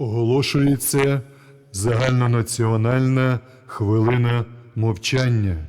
Оголошується загальнонаціональна хвилина мовчання.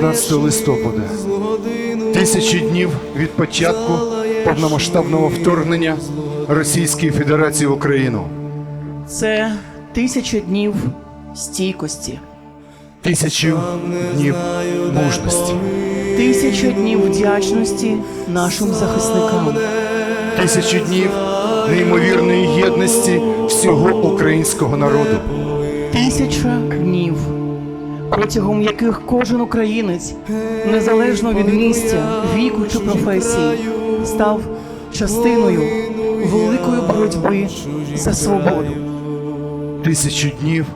19 листопада. Тисячі днів від початку повномасштабного вторгнення Російської Федерації в Україну. Це тисяча днів стійкості, Тисячу днів мужності. тисяча днів вдячності нашим захисникам, Тисячу днів неймовірної єдності всього українського народу. тисяча днів, протягом яких кожен українець, незалежно від місця, віку чи професії, став частиною великої боротьби за свободу. Тисячу днів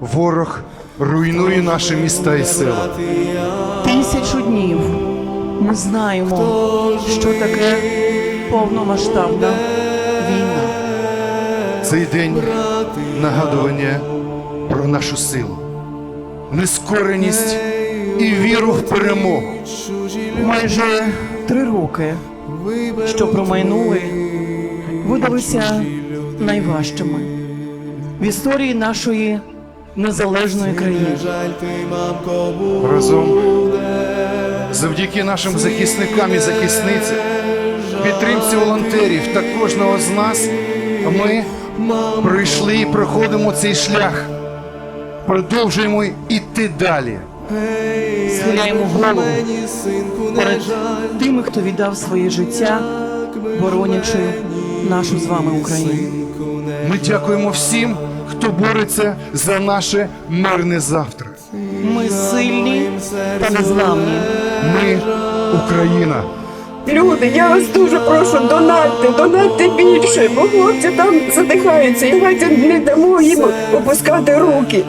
ворог руйнує наші міста і села. Тисячу днів ми знаємо, що таке повномасштабна війна. Цей день нагадування про нашу силу, нескореність і віру в перемогу. Майже три роки, що промайнули, видалися найважчими в історії нашої незалежної країни. Разом завдяки нашим захисникам і захисницям, підтримці волонтерів та кожного з нас, ми пройшли і проходимо цей шлях. Продовжуємо йти далі. Схиляємо голову перед тими, хто віддав своє життя, боронячи нашу з вами Україну. Ми дякуємо всім, хто бореться за наше мирне завтра. Ми сильні та незламні. Ми Україна. Люди, я вас дуже прошу, донатьте, донатьте більше, бо хлопці там задихаються. Давайте не дамо їм опускати руки.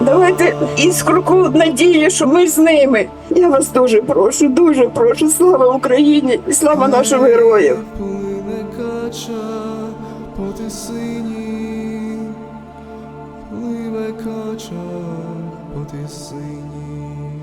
Давайте іскорку надії, що ми з ними. Я вас дуже прошу, дуже прошу. Слава Україні і слава нашим героям. плине кача по тисині, пливе кача по тисині.